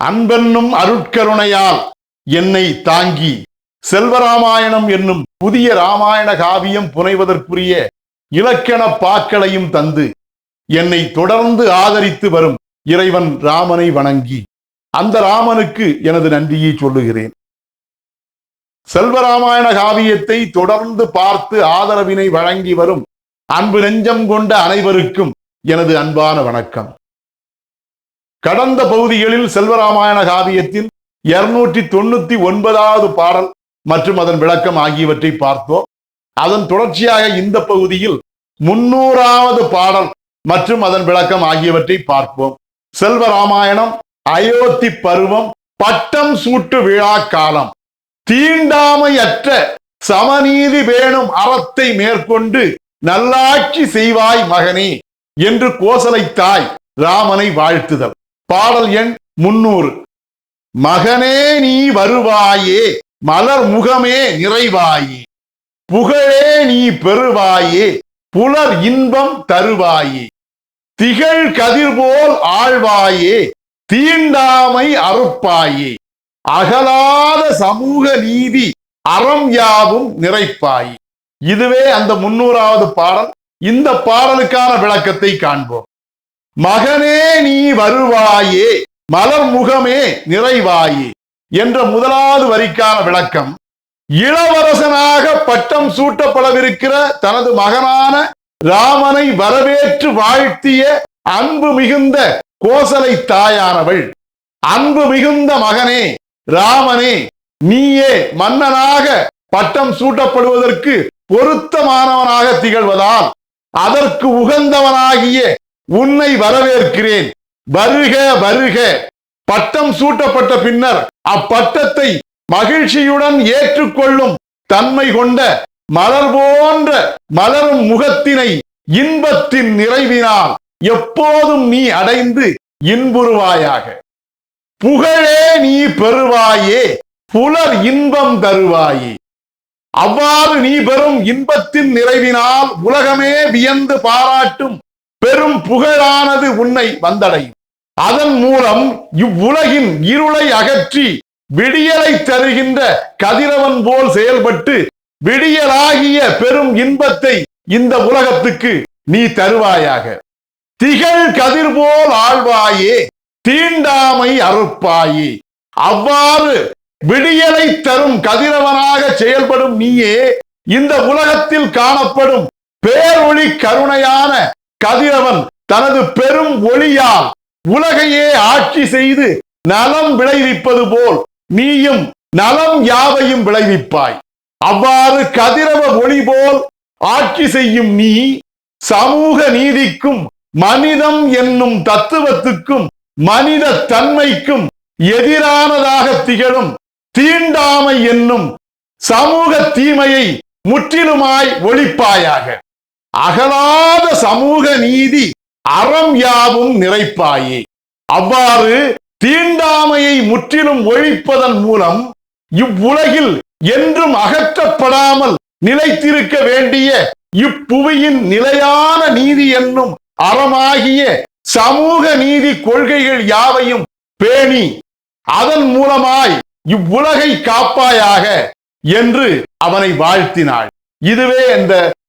அன்பென்னும் அருட்கருணையால் என்னை தாங்கி செல்வராமாயணம் என்னும் புதிய ராமாயண காவியம் புனைவதற்குரிய இலக்கண பாக்களையும் தந்து என்னை தொடர்ந்து ஆதரித்து வரும் இறைவன் ராமனை வணங்கி அந்த ராமனுக்கு எனது நன்றியை சொல்லுகிறேன். செல்வராமாயண காவியத்தை தொடர்ந்து பார்த்து ஆதரவினை வழங்கி வரும் அன்பு நெஞ்சம் கொண்ட அனைவருக்கும் எனது அன்பான வணக்கம். கடந்த பகுதிகளில் செல்வராமாயண காவியத்தின் இருநூற்றி தொண்ணூத்தி ஒன்பதாவது பாடல் மற்றும் அதன் விளக்கம் ஆகியவற்றை பார்த்தோம். அதன் தொடர்ச்சியாக இந்த பகுதியில் முன்னூறாவது பாடல் மற்றும் அதன் விளக்கம் ஆகியவற்றை பார்ப்போம். செல்வராமாயணம் அயோத்தி பருவம் பட்டம் சூட்டு விழா காலம். தீண்டாமையற்ற சமநீதி வேணும் அறத்தை மேற்கொண்டு நல்லாட்சி செய்வாய் மகனே என்று கோசலை தாய் ராமனை வாழ்த்துதல். பாடல் எண் முன்னூறு. மகனே நீ வருவாயே மலர் முகமே நிறைவாயே. புகழே நீ பெறுவாயே புலர் இன்பம் தருவாயே. திகழ் கதிர் போல் ஆழ்வாயே தீண்டாமை அறுப்பாயே. அகலாத சமூக நீதி அறம் யாவும் நிறைப்பாயே. இதுவே அந்த முன்னூறாவது பாடல். இந்த பாடலுக்கான விளக்கத்தை காண்போம். மகனே நீ வருவாயே மலர் முகமே நிறைவாயே என்ற முதலாவது வரிக்கான விளக்கம். இளவரசனாக பட்டம் சூட்டப்படவிருக்கிற தனது மகனான ராமனை வரவேற்று வாழ்த்திய அன்பு மிகுந்த கோசலை தாயானவள். அன்பு மிகுந்த மகனே ராமனே நீயே மன்னனாக பட்டம் சூட்டப்படுவதற்கு பொருத்தமானவனாக திகழ்வதால் அதற்கு உகந்தவனாகிய உன்னை வரவேற்கிறேன். வருக வருக. பட்டம் சூட்டப்பட்ட பின்னர் அப்பட்டத்தை மகிழ்ச்சியுடன் ஏற்றுக்கொள்ளும் தன்மை கொண்ட மலர் போன்ற மலரும் முகத்தினை இன்பத்தின் நிறைவினால் எப்போதும் நீ அடைந்து இன்புறுவாயாக. புகழே நீ பெறுவாயே புலர் இன்பம் தருவாயே. அவ்வாறு நீ பெறும் இன்பத்தின் நிறைவினால் உலகமே வியந்து பாராட்டும் பெரும் புகழானது உன்னை வந்தடையும் அதன் மூலம் இவ்வுலகின் இருளை அகற்றி விடியலை தருகின்ற கதிரவன் போல் செயல்பட்டு விடியலாகிய பெரும் இன்பத்தை இந்த உலகத்துக்கு நீ தருவாயாக. திகழ் கதிர் போல் ஆழ்வாயே தீண்டாமை அறுப்பாயே. அவ்வாறு விடியலை தரும் கதிரவனாக செயல்படும் நீயே இந்த உலகத்தில் காணப்படும் பேரொளி கருணையான கதிரவன் தனது பெரும் ஒளியால் உலகையே ஆட்சி செய்து நலம் விளைவிப்பது போல் நீயும் நலம் யாவையும் விளைவிப்பாய். அவ்வாறு கதிரவ ஒளி போல் ஆட்சி செய்யும் நீ சமூக நீதிக்கும் மனிதம் என்னும் தத்துவத்துக்கும் மனித தன்மைக்கும் எதிரானதாக திகழும் தீண்டாமை என்னும் சமூக தீமையை முற்றிலுமாய் ஒழிப்பாயாக. அகலாத சமூக நீதி அறம் யாவும் நிறைப்பாயே. அவ்வாறு தீண்டாமையை முற்றிலும் ஒழிப்பதன் மூலம் இவ்வுலகில் என்றும் அகற்றப்படாமல் நிலைத்திருக்க வேண்டிய இப்புவியின் நிலையான நீதி என்னும் அறமாகிய சமூக நீதி கொள்கைகள் யாவையும் பேணி அதன் மூலமாய் இவ்வுலகை காப்பாயாக என்று அவனை வாழ்த்தினாள். இதுவே இந்த